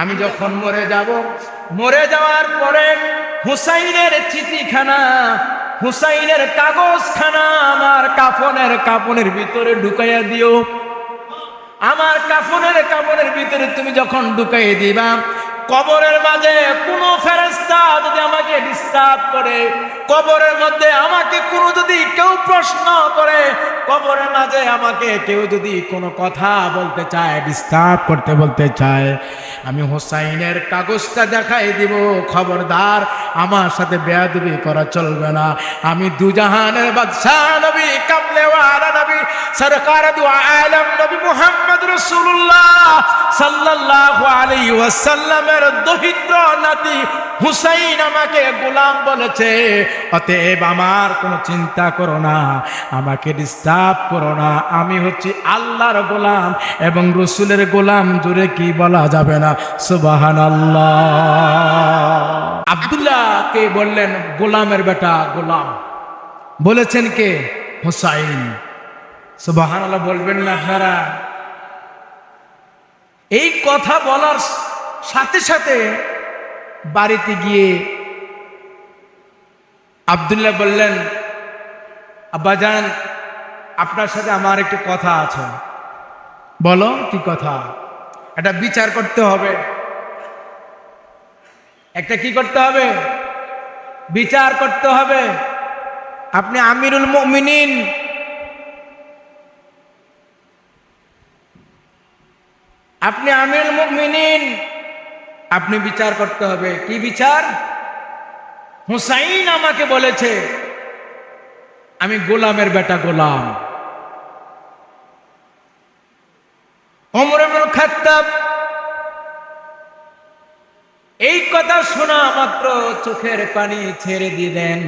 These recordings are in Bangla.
আমি যখন মরে যাব, মরে যাওয়ার পরে হুসাইনের চিঠিখানা, হুসাইনের কাগজখানা আমার কাফনের কাপনের ভিতরে ঢুকাইয়া দিও। আমার কাফনের কাপড়ের ভিতরে তুমি যখন ঢুকাই দিবা, কবরের মাঝে কোনো ফেরেস্তা যদি আমাকে ডিস্টার্ব করে কবরের মধ্যে আমাকে কোনো যদি কেউ প্রশ্ন করে, কবরের মাঝে আমাকে কেউ যদি কোনো কথা বলতে চায় ডিস্টার্ব করতে বলতে চায়, আমি হোসাইনের কাগজটা দেখাই দিব, খবরদার, আমার সাথে বেয়াদবি করা চলবে না। আমি দুজাহানের বাদশাহ নবী, কাবলেওয়ালা নবী, সরকার দু আলম নবী মুহাম্মদ রসুল্লাহ সাল্লাল্লাহু আলাইহি ওয়াসাল্লামের দহিত্র নাতি হুসাইন আমাকে গোলাম বলেছে। অতএব আমার কোনো চিন্তা করো না, আমাকে ডিস্টার্ব করো না। আমি হচ্ছি আল্লাহর গোলাম এবং রসুলের গোলাম জুড়ে কি বলা যাবে না। সুবাহান আল্লাহ আবদুল্লাহ কে বললেন, গোলামের বেটা গোলাম। বলেছেন কে? হুসাইন। সুবাহান আল্লাহ বলবেন না আপনারা। এই কথা বলার সাথে সাথে বাড়িতে গিয়ে আবদুল্লাহ বললেন আব্বাজান আপনার সাথে আমার একটি কথা আছে। বলো, কি কথা? এটা বিচার করতে হবে। একটা কি করতে হবে? বিচার করতে হবে। আপনি আমিরুল মুমিনিন। আপনি আমির মুমিনিন। আপনি বিচার করতে হবে। কি বিচার? হুসাইন আমাকে বলেছে, আমি গোলামের বেটা গোলাম। ইবনুল খাত্তাব এই কথা শোনা মাত্র চোখের পানি ছেড়ে দিলেন,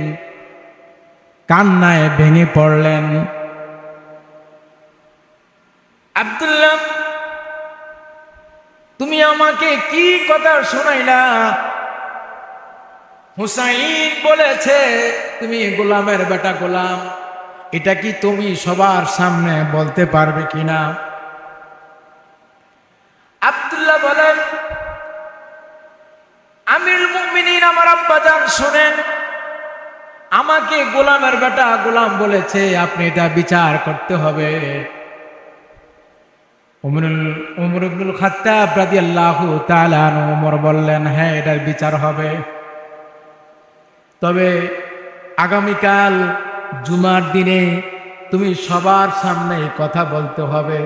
কান্নায় ভেঙে পড়লেন। আব্দুল্লাহ, তুমি আমাকে কি কথা শোনাইলা? হুসাইন বলেছে, তুমি গোলামের বেটা গোলাম। এটা কি তুমি সবার সামনে বলতে পারবে কিনা? আব্দুল্লাহ বলেন আমির মুমিনিন, আমার আব্বাজান শোনেন, আমাকে গোলামের বেটা গোলাম বলেছে, আপনি এটা বিচার করতে হবে। উমরুল, উমর ইবনুল খাত্তাব রাদিয়াল্লাহু তাআলা ওমর বললেন হ্যাঁ এটার বিচার হবে। তবে আগামীকাল জুমার দিনে তুমি সবার সামনে কথা বলতে হবে।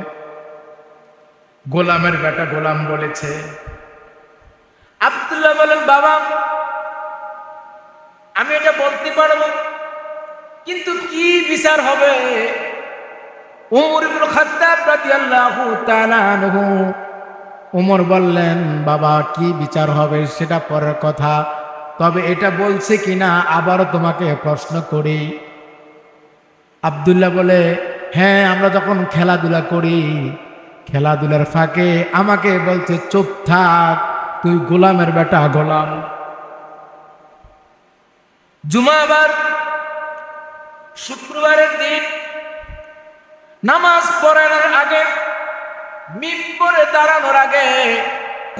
গোলামের বেটা গোলাম বলেছে, আব্দুল্লাহ বলেন, বাবা, আমি এটা বলতে পারব, কিন্তু কি বিচার হবে? উমর ইবনুল উমর বললেন, বাবা, কি বিচার হবে সেটা পরের কথা। তবে এটা বলছে কিনা আবারও তোমাকে প্রশ্ন করি। আব্দুল্লাহ বলে হ্যাঁ আমরা যখন খেলাধুলা করি, খেলাধুলার ফাঁকে আমাকে বলছে, চুপ থাক, তুই গোলামের বেটা গোলাম। জুমাবার শুক্রবারের দিন নামাজ পড়ানোর আগে, মিম্বরে দাঁড়ানোর আগে,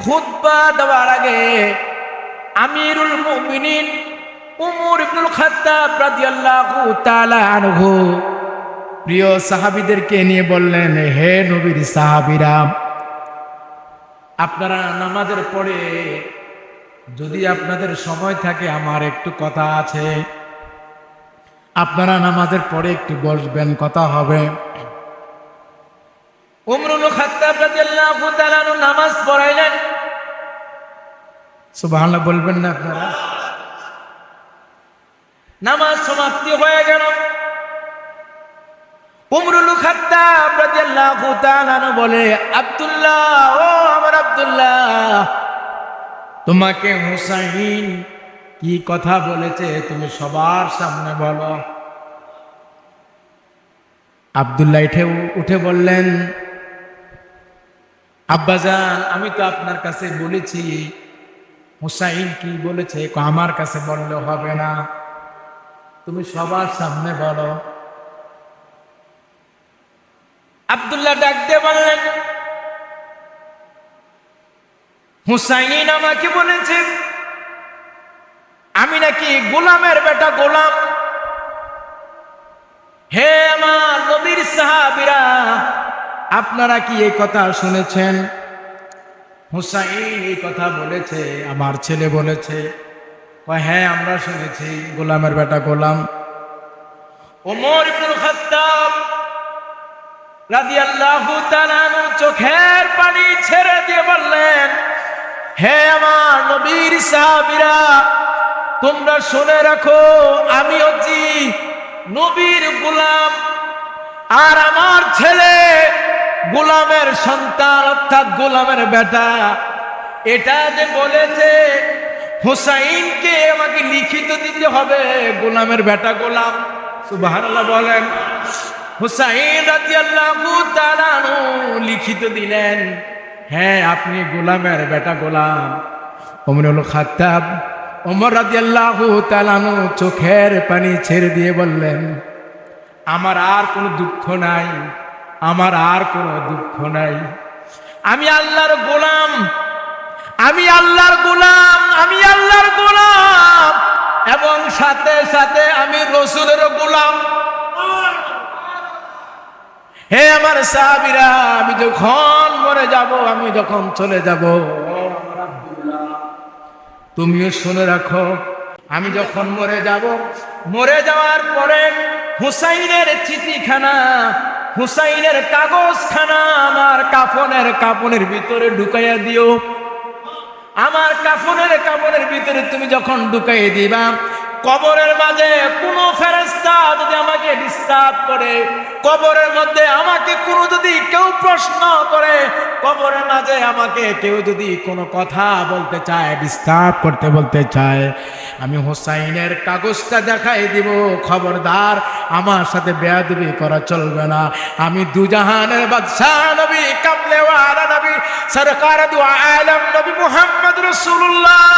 খুতবা দেওয়ার আগে আমিরুল মুমিনিন উমর ইবনুল খাত্তাব রাদিয়াল্লাহু তাআলা আনহু। প্রিয় সাহাবীদেরকে নিয়ে বললেন, হে নবীর সাহাবীরা, আপনারা নামাজের পরে যদি আপনাদের সময় থাকে, আমার একটু কথা আছে। আপনারা নামাজের পরে একটু বসবেন, কথা হবে। উমরুল খাত্তাব রাদিয়াল্লাহু তাআলা নামাজ পড়াইলেন। সুবহানাল্লাহ, বলবেন না আপনারা? নামাজ সমাপ্তি হয়ে গেল। উমরুল খাত্তাব রাদিয়াল্লাহু তাআলা বলে, আব্দুল্লাহ, ও আমার আব্দুল্লাহ, তোমাকে হুসাইন কি কথা বলেছে তুমি সবার সামনে বলো। আবদুল্লাহ উঠে উঠে বললেন, আব্বাজান, আমি তো আপনার কাছে বলেছি হুসাইন কি বলেছে? আমার কাছে বললে হবে না। তুমি সবার সামনে বলো। আবদুল্লাহ ডাক দিয়ে বললেন, হুসাইন আমাকে বলেছে, আমি নাকি গোলামের বেটা গোলাম। হে আমার নবীর সাহাবিরা, আপনারা কি এই কথা শুনেছেন? হুসাইন এই কথা বলেছে, আমার ছেলে বলেছে। হ্যাঁ আমরা শুনেছি, গোলামের বেটা গোলাম। ওমর ইবনুল খাত্তাব রাদিয়াল্লাহু তাআলা চোখের পানি ছেড়ে দিয়ে বললেন, হে আমার নবীর সাহাবীরা, তোমরা শুনে রাখো, আমি হচ্ছি নবীর গোলাম, আর আমার ছেলে গোলামের সন্তান অর্থাৎ গোলামের বেটা। এটা যে বলেছে, হুসাইনকে আমাকে লিখিত দিতে হবে, গোলামের বেটা গোলাম। সুবহানাল্লাহ বলেন। হুসাইন তাআলা আনহু লিখিত দিলেন হ্যাঁ আপনি গোলামের বেটা গোলাম। ওমরুল খাত্তাব ওমর রাদিয়াল্লাহু তাআলা আনহু চোখের পানি ছেড়ে দিয়ে বললেন, আমার আর কোনো দুঃখ নাই। আমার আর কোনো দুঃখ নাই। আমি আল্লাহর গোলাম, আমি আল্লাহর গোলাম, আমি আল্লাহর গোলাম। এবং সাথে সাথে আমি রসুলের গোলাম। হে আমার সাহাবিরা, আমি যখন মরে যাব, আমি যখন চলে যাব, তুমিও শুনে রাখো, আমি যখন মরে যাব, মরে যাওয়ার পরে হুসাইনের চিঠিখানা হুসাইনের কাগজখানা আমার কাফনের কাপনের ভিতরে ঢুকাইয়া দিও। আমার কাফনের কাপনের ভিতরে তুমি যখন ঢুকাই দিবা, কবরের মাঝে কোনো ফেরেস্তা যদি আমাকে ডিস্টার্ব করে, কবরের মধ্যে আমাকে কোনো যদি কেউ প্রশ্ন করে, কবরের মাঝে আমাকে কেউ যদি কোনো কথা বলতে চায় ডিস্টার্ব করতে বলতে চায় আমি হোসাইনের কাগজটা দেখাই দিব, খবরদার, আমার সাথে বেয়াদবি করা চলবে না। আমি দুজাহানের বাদশাহ নবী কামলেওয়া সরকার আলম নবী রসুল্লাহ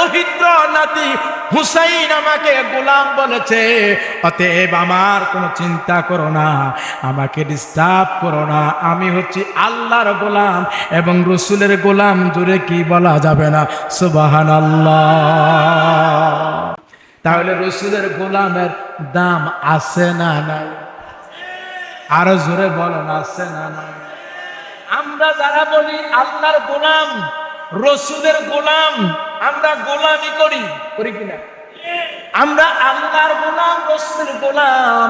দহিত্র নাতি হুসাইন আমাকে গোলাম বলেছে। আমার কোনো চিন্তা করো না, আমাকে ডিস্টার্ব করো না। আমি হচ্ছি আল্লাহর গোলাম এবং রসুলের গোলাম, জুড়ে কি বলা যাবে না? সুবাহান তাহলে রসুলের গোলামের দাম আছে না নাই? আরও জোরে বলেন আছে না আমরা যারা বলি আল্লাহর গোলাম, রসুলের গোলাম, আমরা গোলামি করি করি কিনা? আমরা আল্লাহর গোলাম, রসুলের গোলাম,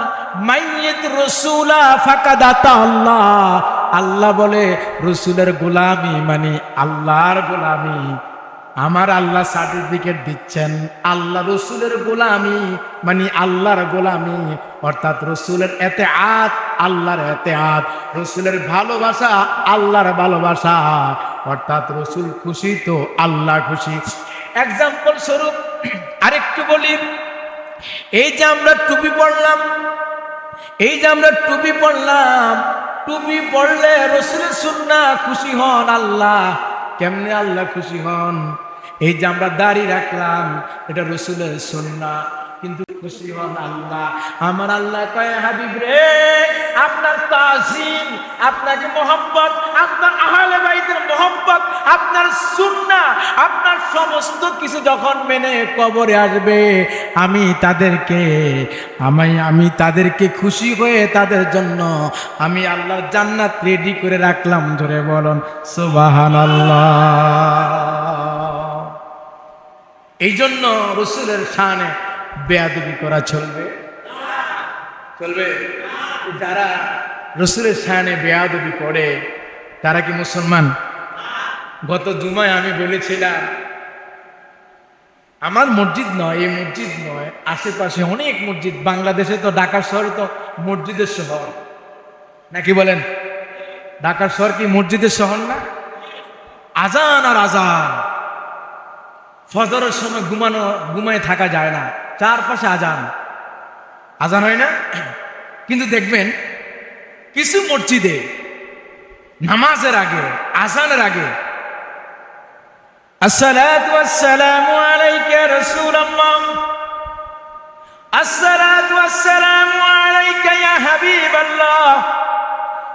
মাইয়িত রসুলা ফাঁকা দাতা আল্লাহ আল্লাহ বলে, রসুলের গোলামি মানে আল্লাহর গোলামি। আমার আল্লাহ সার্টিফিকেট দিচ্ছেন। আল্লাহ রসুলের গোলামি মানে আল্লাহর গোলামি, অর্থাৎ রসুলের এতে আত আল্লাহর এতে আত রসুলের ভালোবাসা, আল্লাহর ভালোবাসা। অর্থাৎ রসুল খুশি তো আল্লাহ খুশি। এক্সাম্পল স্বরূপ, আরেকটু বলি। এই যে আমরা টুপি পড়লাম এই যে আমরা টুপি পড়লাম টুপি পড়লে রসুলের সুন্না খুশি হন আল্লাহ। কেমনে আল্লাহ খুশি হন? এই যে আমরা দাড়ি রাখলাম, এটা রসুলের সুন্না। কিন্তু খুশি হন আল্লাহ। আমার আল্লাহ কয়, হাবিব রে, আপনার তাজিম, আপনাকে মোহাম্মত আপনার আহলে বাইতের মোহাম্মত আপনার সুন্না, আপনার সমস্ত কিছু যখন মেনে কবরে আসবে, আমি তাদেরকে, আমি আমি তাদেরকে খুশি হয়ে তাদের জন্য আমি আল্লাহর জান্নাত রেডি করে রাখলাম। ধরে বলুন সুবাহান এই জন্য রসুলের শানে বেয়াদবি করা চলবে। চলবে? যারা রসুলের শানে বেয়াদবি করে, তারা কি মুসলমান? গত জুমায় আমি বলেছিলাম, আমার মসজিদ নয়, এই মসজিদ নয়, আশেপাশে অনেক মসজিদ, বাংলাদেশে তো ঢাকা শহর তো মসজিদের শহর। নাকি বলেন? ঢাকা শহর কি মসজিদের শহর না? আজান আর আজান। ফজরের সময় ঘুমানো, ঘুমায় থাকা যায় না। চারপাশে আজান। আজান হয় না? কিন্তু দেখবেন, কিছু মসজিদে নামাজের আগে, আজানের আগে, আসসালাতু আসসালামু আলাইকা ইয়া হাবিবাল্লাহ।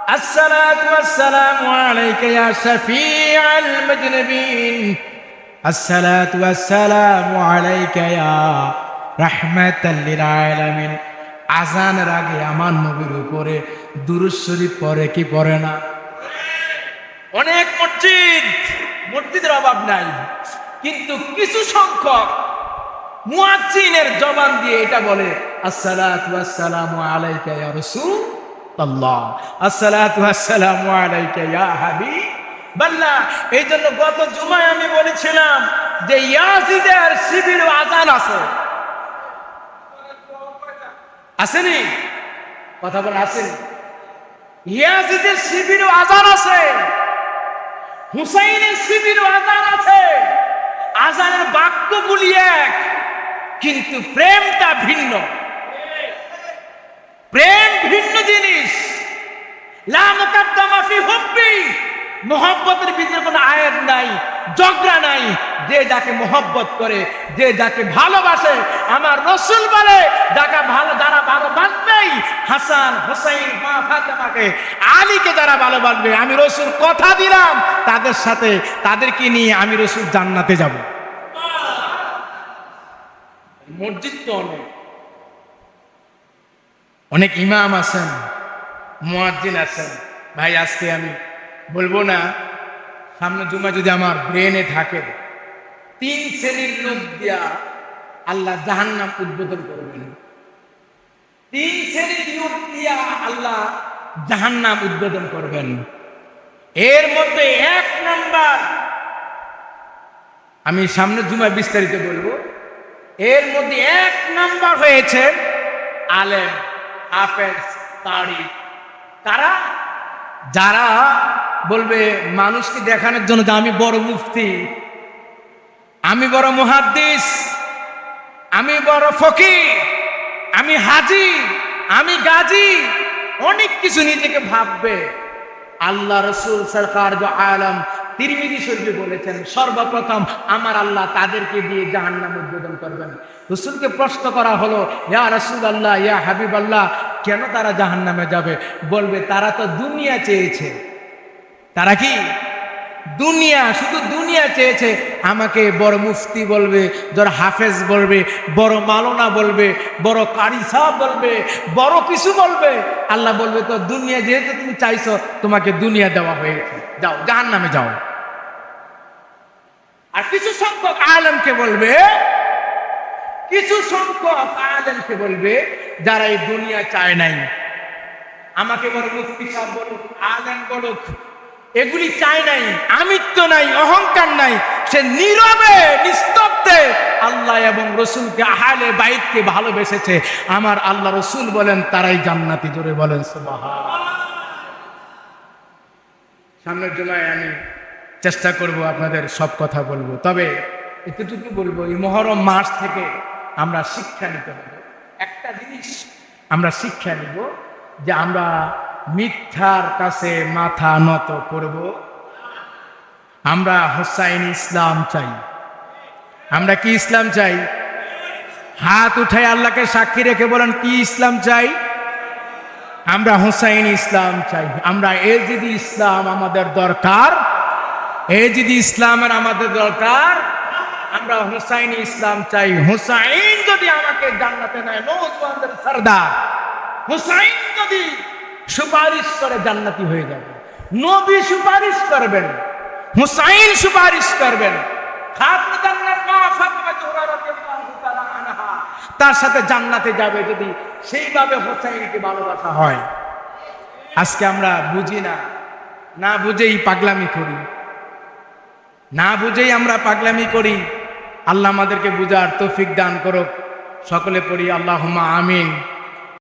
আসসালাতু আসসালামু আলাইকা ইয়া শাফিআল মুজনিবিন। الصلاة والسلام عليك يا رحمة للعالمين আজানের আগে আমার নবীর উপরে দুরুদ শরীফ পড়ে কি পড়ে না অনেক মসজিদ মসজিদের অভাব নাই কিন্তু কিছু সংখ্যক মুয়াজ্জিনের জবান দিয়ে এটা বলে আসসালাতু আসসালামু আলাইকা ইয়া রাসূলুল্লাহ আসসালাতু আসসালামু আলাইকা ইয়া হাবিবাল্লাহ এই জন্য গত জুমায় আমি বলেছিলাম যে ইয়াজিদের শিবির আজান আছে। আসেনি? কথা বলে আসেনি। ইয়াজিদের শিবির আজান আছে। হুসাইনের শিবির আজান আছে। আজানের বাক্যগুলি এক, কিন্তু প্রেমটা ভিন্ন। প্রেম ভিন্ন জিনিস। লা মুকাদ্দামা ফি হুব্বি। মোহব্বতের ভিতরে কোনো আয়াত নাই জগরা নাই। যে যাকে মোহব্বত করে, যে যাকে ভালোবাসে, আমার রসুল বলে, যাকে ভালো যারা ভালোবাসবেই হাসান, হোসাইন, মা ফাতেমাকে, আলীকে যারা ভালোবাসবে আমি রসুল কথা দিলাম, তাদের সাথে, তাদেরকে নিয়ে আমি রসুল জান্নাতে যাব। মসজিদ তো অনেক। অনেক ইমাম আছেন, মুয়াজ্জিন আছেন। ভাই, আজকে আমি বলব না, সামনে জুমা যদি আমার ব্রেনে থাকে, তিন শ্রেণির লোক দিয়া আল্লাহ জাহান্নাম উদ্বোধন করবেন। তিন শ্রেণির লোক দিয়া আল্লাহ জাহান্নাম উদ্বোধন করবেন। এর মধ্যে এক নাম্বার আমি সামনে জুমায় বিস্তারিত বলব, এর মধ্যে এক নাম্বার হয়েছে আলেম, হাফেজ তারি কারা? যারা বলবে, মানুষকে দেখানোর জন্য যে আমি বড় মুফতি, আমি বড় মুহাদ্দিস, আমি বড় ফকির, আমি হাজি, আমি গাজী, অনেক কিছু নিজেকে ভাববে। আল্লাহ রসুল সরকার আলম তিরমিদি শরীফে বলেছেন, সর্বপ্রথম আমার আল্লাহ তাদেরকে দিয়ে জাহান্নাম উদ্বোধন করবেন। রসুলকে প্রশ্ন করা হলো, ইয়া রসুল আল্লাহ ইয়া হাবিব আল্লাহ কেন তারা জাহান্নামে যাবে? বলবে, তারা তো দুনিয়া চেয়েছে। তারা কি? দুনিয়া, শুধু দুনিয়া চেয়েছে, আমাকে বড় মুফতি বলবে যারা হাফেজ বলবে, বড় মালনা বলবে, বড় কারিসা বলবে, বড় কিছু বলবে। আল্লাহ বলবে তো দুনিয়া যেহেতু তুমি চাইছো, তোমাকে দুনিয়া দেওয়া হয়েছে। যাও জাহান নামে যাও। আর কিছু সংখ্যক আলমকে বলবে, কিছু সংখ্যক আলেমকে বলবে, যারা এই দুনিয়া চায় নাই। আমাকে বড় মুফতি সাহেব বলুক, আলেম বলুক এগুলি চায় নাই, আমিত্ব নাই, অহংকার নাই। সে নীরবে, নিস্তব্ধে আল্লাহ এবং রসুলকে আহালে বাইককে ভালোবেসেছে। আমার আল্লাহ রসুল বলেন, তারাই জান্নাতি জোরে বলেন সামনের জমায় আমি চেষ্টা করব আপনাদের সব কথা বলব। তবে এতটুকু বলব, এই মহরম মাস থেকে আমরা শিক্ষা নিতে হবে। একটা জিনিস আমরা শিক্ষা নিব যে আমরা মিথ্যার কাছে মাথা নত করব। আমরা হোসাইন ইসলাম চাই। আমরা কি ইসলাম চাই? হাত উঠাই আল্লাহকে সাক্ষী রেখে বলেন, কি ইসলাম চাই? আমরা হোসাইন ইসলাম চাই। আমরা এ যদি ইসলাম আমাদের দরকার, এ যদি ইসলামের আমাদের দরকার, আমরা হোসাইন ইসলাম চাই। হোসাইন যদি আমাকে জান্নাতে নেয় নৌজওয়ানদের সর্দার। হোসাইন যদি সুপারিশ করে জান্নাতি হয়ে যাবে। নবী সুপারিশ করবেন, হুসাইন সুপারিশ করবেন। তার সাথে জান্নাতে যাবে যদি সেইভাবে হোসাইনকে ভালোবাসা হয়। আজকে আমরা বুঝি না না বুঝেই পাগলামি করি। না বুঝেই আমরা পাগলামি করি। আল্লাহ আমাদেরকে বুঝার তৌফিক দান করুক। সকলে পড়ি, আল্লাহুম্মা আমিন।